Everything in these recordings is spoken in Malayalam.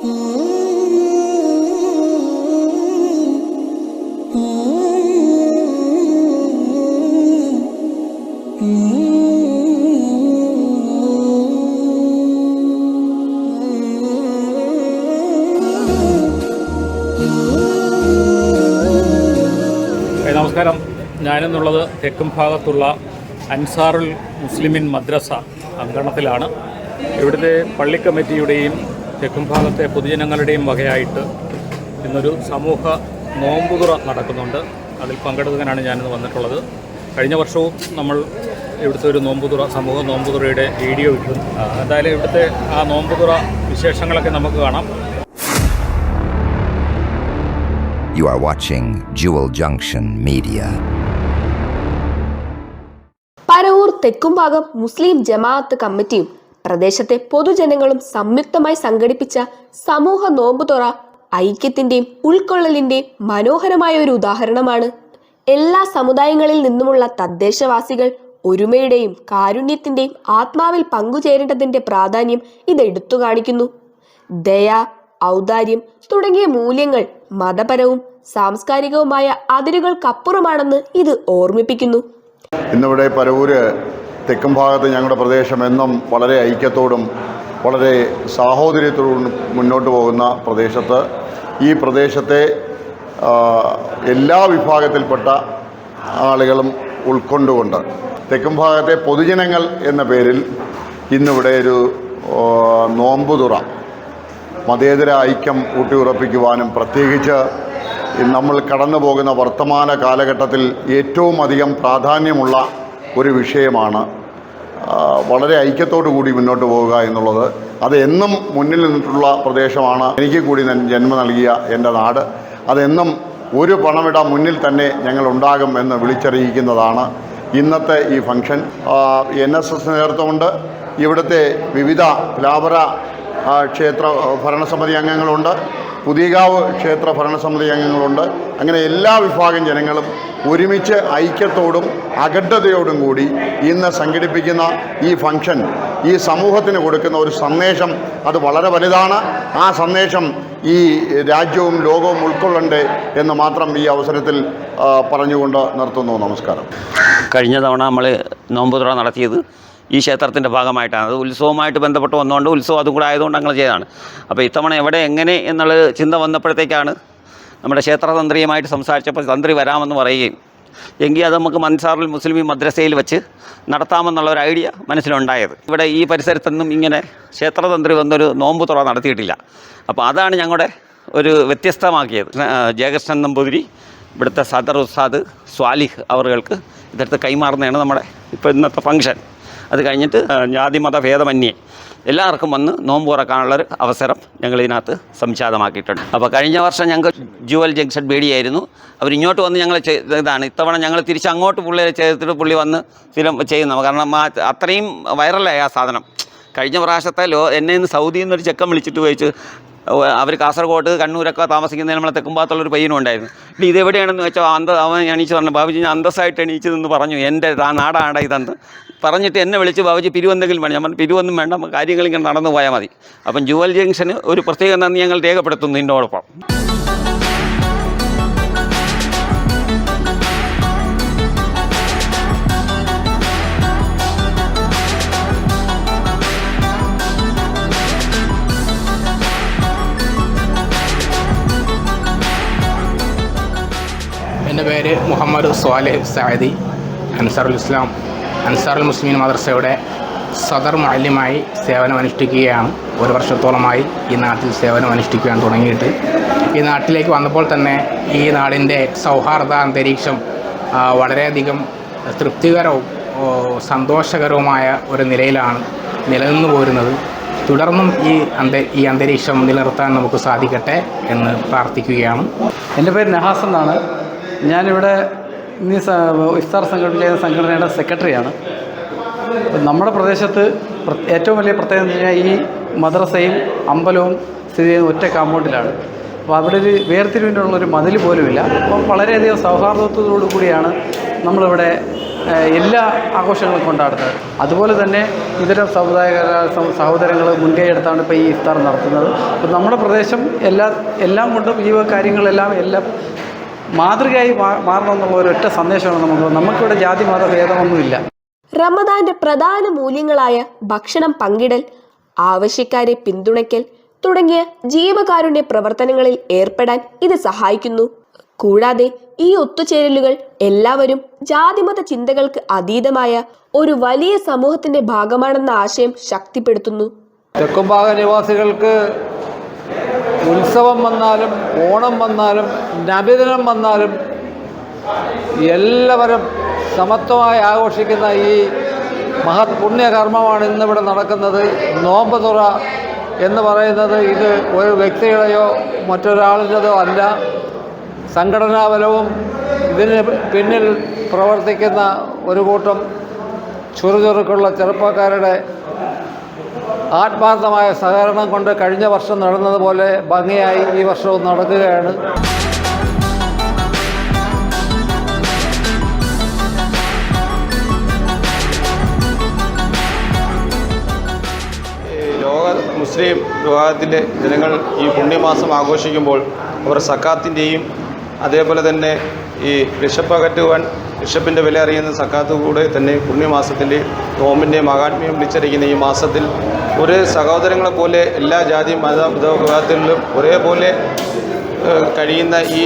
നമസ്കാരം. ഞാനെന്നുള്ളത് തെക്കും ഭാഗത്തുള്ള അൻസാറുൽ മുസ്ലിമിൻ മദ്രസ അങ്കണത്തിലാണ്. ഇവിടുത്തെ പള്ളി കമ്മിറ്റിയുടെയും തെക്കും ഭാഗത്തെ പൊതുജനങ്ങളുടെയും വകയായിട്ട് ഇന്നൊരു സമൂഹ നോമ്പുതുറ നടക്കുന്നുണ്ട്. അതിൽ പങ്കെടുക്കാനാണ് ഞാനിന്ന് വന്നിട്ടുള്ളത്. കഴിഞ്ഞ വർഷവും നമ്മൾ ഇവിടുത്തെ ഒരു നോമ്പുതുറ സമൂഹ നോമ്പുതുറയുടെ വീഡിയോ ഇട്ടു. എന്തായാലും ഇവിടുത്തെ ആ നോമ്പുതുറ വിശേഷങ്ങളൊക്കെ നമുക്ക് കാണാം. You are watching Jewel Junction Media. Paravur Thekkumbhagam മുസ്ലിം ജമാഅത്ത് കമ്മിറ്റിയും പ്രദേശത്തെ പൊതുജനങ്ങളും സംയുക്തമായി സംഘടിപ്പിച്ച സമൂഹ നോമ്പുതുറ ഐക്യത്തിന്റെയും ഉൾക്കൊള്ളലിന്റെയും മനോഹരമായ ഒരു ഉദാഹരണമാണ്. എല്ലാ സമുദായങ്ങളിൽ നിന്നുമുള്ള തദ്ദേശവാസികൾ ഒരുമയുടെയും കാരുണ്യത്തിന്റെയും ആത്മാവിൽ പങ്കുചേരേണ്ടതിന്റെ പ്രാധാന്യം ഇത് എടുത്തു കാണിക്കുന്നു. ദയ ഔദാര്യം തുടങ്ങിയ മൂല്യങ്ങൾ മതപരവും സാംസ്കാരികവുമായ അതിരുകൾക്കപ്പുറമാണെന്ന് ഇത് ഓർമ്മിപ്പിക്കുന്നു. ഇന്നിവിടെ പരവൂര് തെക്കും ഭാഗത്ത് ഞങ്ങളുടെ പ്രദേശം എന്നും വളരെ ഐക്യത്തോടും വളരെ സാഹോദര്യത്തോടും മുന്നോട്ട് പോകുന്ന പ്രദേശത്ത് ഈ പ്രദേശത്തെ എല്ലാ വിഭാഗത്തിൽപ്പെട്ട ആളുകളും ഉൾക്കൊണ്ടുകൊണ്ട് തെക്കും ഭാഗത്തെ പൊതുജനങ്ങൾ എന്ന പേരിൽ ഇന്നിവിടെ ഒരു നോമ്പുതുറ മതേതര ഐക്യം ഊട്ടിയുറപ്പിക്കുവാനും പ്രത്യേകിച്ച് നമ്മൾ കടന്നു പോകുന്ന വർത്തമാന കാലഘട്ടത്തിൽ ഏറ്റവും അധികം പ്രാധാന്യമുള്ള ഒരു വിഷയമാണ് വളരെ ഐക്യത്തോടു കൂടി മുന്നോട്ട് പോവുക എന്നുള്ളത് അത് എന്നും മുന്നിൽ നിന്നിട്ടുള്ള പ്രദേശമാണ്. എനിക്ക് കൂടി ജന്മം നൽകിയ എന്റെ നാട്. അതെന്നും ഒരു പണമിട മുന്നിൽ തന്നെ ഞങ്ങൾ ഉണ്ടാകും എന്ന് വിളിച്ചറിയിക്കുന്നതാണ് ഇന്നത്തെ ഈ ഫംഗ്ഷൻ. എൻ എസ് എസ് നേതൃത്വമുണ്ട്. ഇവിടുത്തെ വിവിധ പ്ലാവറ ക്ഷേത്ര ഭരണസമിതി അംഗങ്ങളുണ്ട്. പുതിയകാവ് ക്ഷേത്ര ഭരണസമിതി അംഗങ്ങളുണ്ട്. അങ്ങനെ എല്ലാ വിഭാഗം ജനങ്ങളും ഒരുമിച്ച് ഐക്യത്തോടും അഖണ്ഡതയോടും കൂടി ഇന്ന് സംഘടിപ്പിക്കുന്ന ഈ ഫംഗ്ഷൻ ഈ സമൂഹത്തിന് കൊടുക്കുന്ന ഒരു സന്ദേശം അത് വളരെ വലുതാണ്. ആ സന്ദേശം ഈ രാജ്യവും ലോകവും ഉൾക്കൊള്ളണ്ടേ എന്ന് മാത്രം ഈ അവസരത്തിൽ പറഞ്ഞുകൊണ്ട് നിർത്തുന്നു. നമസ്കാരം. കഴിഞ്ഞ തവണ നമ്മൾ നോമ്പുതുറ നടത്തിയത് ഈ ക്ഷേത്രത്തിന്റെ ഭാഗമായിട്ടാണ്. അത് ഉത്സവമായിട്ട് ബന്ധപ്പെട്ട് വന്നുകൊണ്ട് ഉത്സവം അതും കൂടെ ആയതുകൊണ്ട് അങ്ങനെ ചെയ്തതാണ്. അപ്പോൾ ഇത്തവണ എവിടെ എങ്ങനെ എന്നുള്ള ചിന്ത വന്നപ്പോഴത്തേക്കാണ് നമ്മുടെ ക്ഷേത്രതന്ത്രിയുമായിട്ട് സംസാരിച്ചപ്പോൾ തന്ത്രി വരാമെന്ന് പറയുകയും എങ്കിൽ അത് നമുക്ക് മൻസാറിൽ മുസ്ലിം മദ്രസയിൽ വെച്ച് നടത്താമെന്നുള്ള ഒരു ഐഡിയ മനസ്സിലുണ്ടായത്. ഇവിടെ ഈ പരിസരത്തൊന്നും ഇങ്ങനെ ക്ഷേത്രതന്ത്രി വന്നൊരു നോമ്പ് തുറ നടത്തിയിട്ടില്ല. അപ്പോൾ അതാണ് ഞങ്ങളുടെ ഒരു വ്യത്യസ്തമാക്കിയത്. ജയകൃഷ്ണൻ നമ്പൂതിരി ഇവിടുത്തെ സദർ ഉസ്താദ് സ്വാലിഹ് അവറുകൾക്ക് ഇതെടുത്ത് കൈമാറുന്നതാണ് നമ്മുടെ ഇപ്പോൾ ഇന്നത്തെ ഫംഗ്ഷൻ. അത് കഴിഞ്ഞിട്ട് ജാതിമത ഭേദമന്യേ എല്ലാവർക്കും വന്ന് നോമ്പ് തുറക്കാനുള്ളൊരു അവസരം ഞങ്ങൾ ഇതിനകത്ത് സംജാതമാക്കിയിട്ടുണ്ട്. അപ്പോൾ കഴിഞ്ഞ വർഷം ഞങ്ങൾക്ക് ജുവൽ ജംഗ്ഷൻ ബേഡിയായിരുന്നു അവർ ഇങ്ങോട്ട് വന്ന് ഞങ്ങൾ ഇതാണ് ഇത്തവണ ഞങ്ങൾ തിരിച്ച് അങ്ങോട്ട് പുള്ളി ചെയ്തിട്ട് പുള്ളി വന്ന് സ്ഥിരം ചെയ്യുന്നു കാരണം ആ അത്രയും വൈറലായി ആ സാധനം. കഴിഞ്ഞ പ്രാവശ്യത്തെ ലോ എന്നെ ഇന്ന് സൗദിയിൽ നിന്നൊരു ചെക്കൻ വിളിച്ചിട്ട് ചോദിച്ചു അവർ കാസർഗോഡ് കണ്ണൂരൊക്കെ താമസിക്കുന്നതിന് നമ്മളെ തെക്കുംഭാഗത്തുള്ളൊരു പയ്യനും ഉണ്ടായിരുന്നു. ഇനി ഇതെവിടെയാണെന്ന് വെച്ചാൽ അന്ത അവൻ എണീച്ച് പറഞ്ഞു ബാബുജി ഞാൻ അന്തസ്സായിട്ട് എണീച്ച് നിന്ന് പറഞ്ഞു. എന്റെ നാടാണ് ഇതെന്ന്. പറഞ്ഞിട്ട് എന്നെ വിളിച്ച് ബാബുജി പിരിവെന്തെങ്കിലും വേണം. ഞാൻ പറഞ്ഞു പിരിവൊന്നും വേണ്ട കാര്യങ്ങൾ ഇങ്ങനെ നടന്നു പോയാൽ മതി. അപ്പം ജുവൽ ജംഗ്ഷന് ഒരു പ്രത്യേക നന്ദി ഞങ്ങൾ രേഖപ്പെടുത്തുന്നു ഇതിനോടൊപ്പം എന്റെ പേര് മുഹമ്മദ് സ്വാലെ സാദി അൻസാറുൽ ഇസ്ലാം. അൻസാറുൽ മുസ്ലിം മദ്രസയുടെ സദർ മാലിന്യമായി സേവനം അനുഷ്ഠിക്കുകയാണ് ഒരു വർഷത്തോളമായി ഈ നാട്ടിൽ സേവനം അനുഷ്ഠിക്കുവാൻ തുടങ്ങിയിട്ട്. ഈ നാട്ടിലേക്ക് വന്നപ്പോൾ തന്നെ ഈ നാടിന്റെ സൗഹാർദ്ദ അന്തരീക്ഷം വളരെയധികം തൃപ്തികരവും സന്തോഷകരവുമായ ഒരു നിലയിലാണ് നിലനിന്നു പോരുന്നത്. തുടർന്നും ഈ അന്ത ഈ അന്തരീക്ഷം നിലനിർത്താൻ നമുക്ക് സാധിക്കട്ടെ എന്ന് പ്രാർത്ഥിക്കുകയാണ്. എന്റെ പേര് നഹാസ് എന്നാണ്. ഞാനിവിടെ ഇന്ന് ഇഫ്താർ സംഘടിപ്പിക്കുന്ന സംഘടനയുടെ സെക്രട്ടറിയാണ്. നമ്മുടെ പ്രദേശത്ത് ഏറ്റവും വലിയ പ്രത്യേകത എന്ന് പറഞ്ഞാൽ ഈ മദ്രസയും അമ്പലവും സ്ഥിതി ചെയ്യുന്ന ഒറ്റ കാമ്പൗണ്ടിലാണ് അപ്പോൾ അവിടെ ഒരു വേർതിരിവിനുള്ളൊരു മതിൽ പോലുമില്ല. അപ്പം വളരെയധികം സൗഹാർദ്ദത്തോടു കൂടിയാണ് നമ്മളിവിടെ എല്ലാ ആഘോഷങ്ങളും കൊണ്ടാടുന്നത്. അതുപോലെ തന്നെ ഇതര സമുദായ സഹോദരങ്ങൾ മുൻകൈ എടുത്താണ് ഇപ്പോൾ ഈ ഇഫ്താർ നടത്തുന്നത്. അപ്പോൾ നമ്മുടെ പ്രദേശം എല്ലാ എല്ലാം കൊണ്ടും ഈ കാര്യങ്ങളെല്ലാം എല്ലാം മാതൃകയായി മാറണമെന്നുള്ള മാറണം എന്നുള്ള ഒരൊറ്റ സന്ദേശമാണ് നമുക്ക്. നമുക്കിവിടെ ജാതി മത ഭേദമൊന്നുമില്ല. റമദാന്റെ പ്രധാന മൂല്യങ്ങളായ ഭക്ഷണം പങ്കിടൽ ആവശ്യക്കാരെ പിന്തുണയ്ക്കൽ തുടങ്ങിയ ജീവകാരുണ്യ പ്രവർത്തനങ്ങളിൽ ഏർപ്പെടാൻ ഇത് സഹായിക്കുന്നു. കൂടാതെ ഈ ഒത്തുചേരലുകൾ എല്ലാവരും ജാതിമത ചിന്തകൾക്ക് അതീതമായ ഒരു വലിയ സമൂഹത്തിന്റെ ഭാഗമാണെന്ന ആശയം ശക്തിപ്പെടുത്തുന്നു. തെക്കുംഭാഗ നിവാസികൾക്ക് ഉത്സവം വന്നാലും ഓണം വന്നാലും നബിദിനം വന്നാലും എല്ലാവരും സമത്വമായി ആഘോഷിക്കുന്ന ഈ മഹത് പുണ്യകർമ്മമാണ് ഇന്നിവിടെ നടക്കുന്നത്. നോമ്പ് തുറ എന്ന് പറയുന്നത് ഇത് ഒരു വ്യക്തിയുടെയോ മറ്റൊരാളിന്റെതോ അല്ല. സംഘടനാപരവും ഇതിന് പിന്നിൽ പ്രവർത്തിക്കുന്ന ഒരു കൂട്ടം ചുറുചുറുക്കുള്ള ചെറുപ്പക്കാരുടെ ആത്മാർത്ഥമായ സഹകരണം കൊണ്ട് കഴിഞ്ഞ വർഷം നടന്നതുപോലെ ഭംഗിയായി ഈ വർഷവും നടക്കുകയാണ്. ലോക മുസ്ലിം വിഭാഗത്തിന്റെ ജനങ്ങൾ ഈ പുണ്യമാസം ആഘോഷിക്കുമ്പോൾ അവർ സക്കാത്തിന്റെയും അതേപോലെ തന്നെ ഈ ബിഷപ്പ് അകറ്റുവാൻ വിശപ്പിന്റെ വില അറിയുന്ന സക്കാത്ത് കൂടെ തന്നെ പുണ്യമാസത്തിന്റെ നോമ്പിന്റെയും മഹാത്മ്യം വിളിച്ചറിയിക്കുന്ന ഈ മാസത്തിൽ ഒരേ സഹോദരങ്ങളെ പോലെ എല്ലാ ജാതി മത വിഭാഗത്തിലും ഒരേപോലെ കഴിയുന്ന ഈ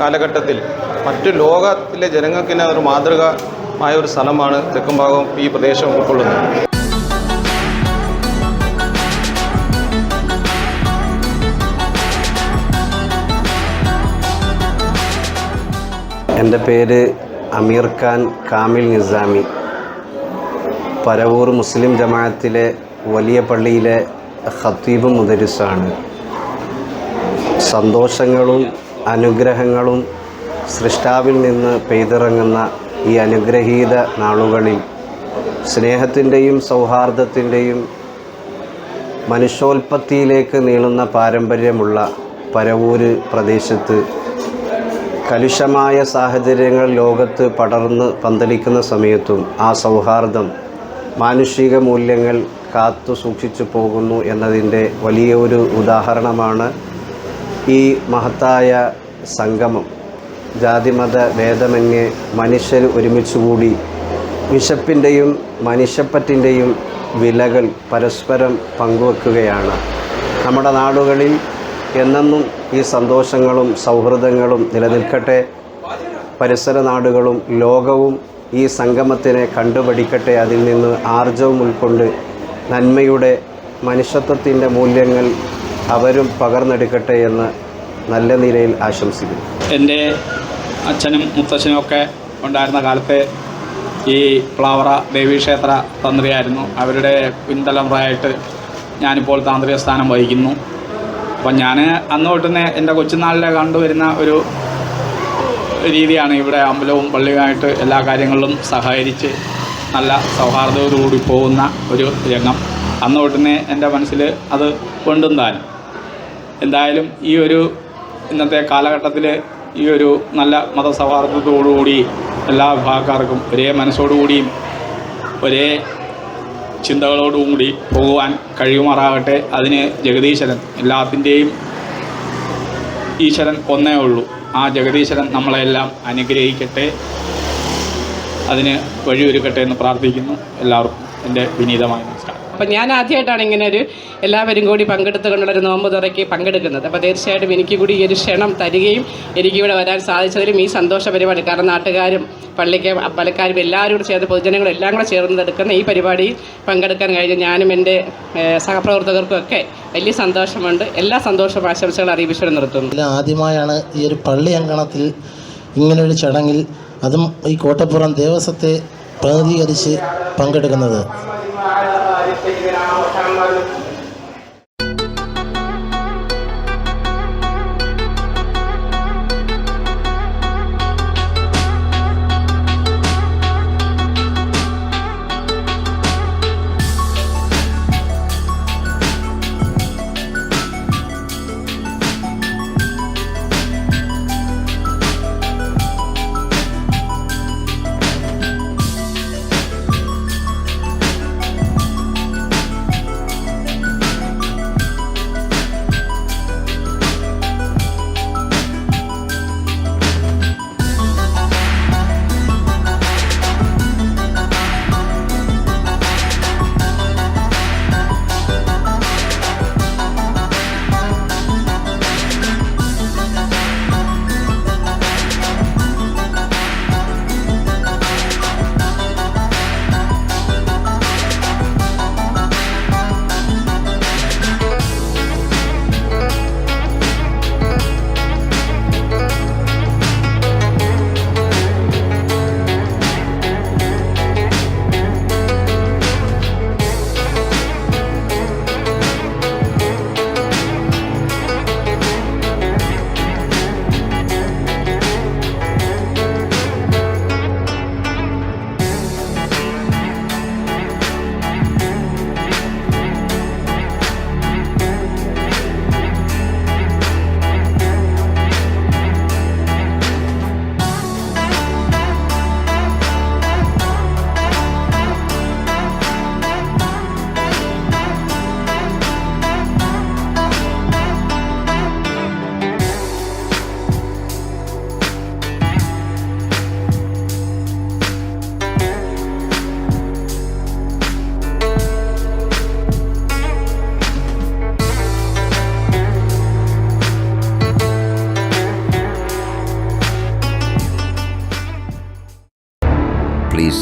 കാലഘട്ടത്തിൽ മറ്റു ലോകത്തിലെ ജനങ്ങൾക്ക് തന്നെ ഒരു മാതൃകമായ ഒരു സ്ഥലമാണ് തെക്കുംഭാഗം ഈ പ്രദേശം ഉൾക്കൊള്ളുന്നത്. എന്റെ പേര് അമീർ ഖാൻ കാമിൽ നിസാമി. പരവൂർ മുസ്ലിം ജമാഅത്തിലെ വലിയ പള്ളിയിലെ ഖത്തീബ് മുദരിസാണ്. സന്തോഷങ്ങളും അനുഗ്രഹങ്ങളും സൃഷ്ടാവിൽ നിന്ന് പെയ്തിറങ്ങുന്ന ഈ അനുഗ്രഹീത നാളുകളിൽ സ്നേഹത്തിന്റെയും സൗഹാർദ്ദത്തിന്റെയും മനുഷ്യോൽപത്തിയിലേക്ക് നീളുന്ന പാരമ്പര്യമുള്ള പരവൂര് പ്രദേശത്ത് കലുഷമായ സാഹചര്യങ്ങൾ ലോകത്ത് പടർന്ന് പന്തലിക്കുന്ന സമയത്തും ആ സൗഹാർദ്ദം മാനുഷിക മൂല്യങ്ങൾ കാത്തു സൂക്ഷിച്ചു പോകുന്നു എന്നതിന്റെ വലിയ ഒരു ഉദാഹരണമാണ് ഈ മഹത്തായ സംഗമം. ജാതിമത ഭേദമന്യേ മനുഷ്യർ ഒരുമിച്ചുകൂടി വിശപ്പിന്റെയും മനുഷ്യപ്പറ്റിന്റെയും വിലകൾ പരസ്പരം പങ്കുവെക്കുകയാണ്. നമ്മുടെ നാടുകളിൽ എന്നെന്നും ഈ സന്തോഷങ്ങളും സൗഹൃദങ്ങളും നിലനിൽക്കട്ടെ. പരിസര നാടുകളും ലോകവും ഈ സംഗമത്തിനെ കണ്ടുപഠിക്കട്ടെ. അതിൽ നിന്ന് ആർജവും ഉൾക്കൊണ്ട് നന്മയുടെ മനുഷ്യത്വത്തിന്റെ മൂല്യങ്ങൾ അവരും പകർന്നെടുക്കട്ടെ എന്ന് നല്ല നിലയിൽ ആശംസിക്കുന്നു. എന്റെ അച്ഛനും മുത്തച്ഛനും ഒക്കെ ഉണ്ടായിരുന്ന കാലത്ത് ഈ പ്ലാവറ ദേവീക്ഷേത്ര തന്ത്രിയായിരുന്നു. അവരുടെ പിൻതലമുറയായിട്ട് ഞാനിപ്പോൾ താന്ത്രിക സ്ഥാനം വഹിക്കുന്നു. അപ്പം ഞാൻ അന്ന് തൊട്ടുതന്നെ എന്റെ കൊച്ചുനാളിലെ കണ്ടുവരുന്ന ഒരു രീതിയാണ് ഇവിടെ അമ്പലവും പള്ളിയുമായിട്ട് എല്ലാ കാര്യങ്ങളിലും സഹകരിച്ച് നല്ല സൗഹാർദ്ദത്തോടുകൂടി പോകുന്ന ഒരു രംഗം. അന്ന് തൊട്ടുതന്നെ എന്റെ മനസ്സിൽ അത് കൊണ്ടും താനും. എന്തായാലും ഈ ഒരു ഇന്നത്തെ കാലഘട്ടത്തിൽ ഈ ഒരു നല്ല മതസൗഹാർദ്ദത്തോടുകൂടി എല്ലാ വിഭാഗക്കാർക്കും ഒരേ മനസ്സോടുകൂടിയും ഒരേ ചിന്തകളോടുകൂടി പോകുവാൻ കഴിയുമാറാകട്ടെ. അതിന് ജഗദീശ്വരൻ എല്ലാത്തിന്റെയും ഈശ്വരൻ ഒന്നേ ഉള്ളൂ. ആ ജഗദീശ്വരൻ നമ്മളെല്ലാം അനുഗ്രഹിക്കട്ടെ. അതിന് വഴിയൊരുക്കട്ടെ എന്ന് പ്രാർത്ഥിക്കുന്നു. എല്ലാവർക്കും എന്റെ വിനീതമായ അപ്പം ഞാൻ ആദ്യമായിട്ടാണ് ഇങ്ങനെ ഒരു എല്ലാവരും കൂടി പങ്കെടുത്തുകൊണ്ടുള്ളൊരു നോമ്പ് തുറയ്ക്ക് പങ്കെടുക്കുന്നത്. അപ്പോൾ തീർച്ചയായിട്ടും എനിക്ക് കൂടി ഈ ഒരു ക്ഷണം തരികയും എനിക്കിവിടെ വരാൻ സാധിച്ചതിലും ഈ സന്തോഷ പരിപാടി കാരണം നാട്ടുകാരും പള്ളിക്ക് അമ്പലക്കാരും എല്ലാവരും കൂടി ചേർന്ന് പൊതുജനങ്ങളും എല്ലാം കൂടെ ചേർന്നെടുക്കുന്ന ഈ പരിപാടിയിൽ പങ്കെടുക്കാൻ കഴിഞ്ഞ ഞാനും എന്റെ ഏഹ്, സഹപ്രവർത്തകർക്കും ഒക്കെ വലിയ സന്തോഷമുണ്ട്. എല്ലാ സന്തോഷവും ആശംസകൾ അറിയിപ്പിച്ചു നിർത്തുന്നു. ആദ്യമായാണ് ഈ ഒരു പള്ളി അങ്കണത്തിൽ ഇങ്ങനൊരു ചടങ്ങിൽ അതും ഈ കോട്ടപ്പുറം ദേവസ്വത്തെ പ്രതിനിധീകരിച്ച് പങ്കെടുക്കുന്നത്. آل سيدنا محمد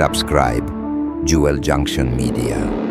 subscribe Jewel Junction Media.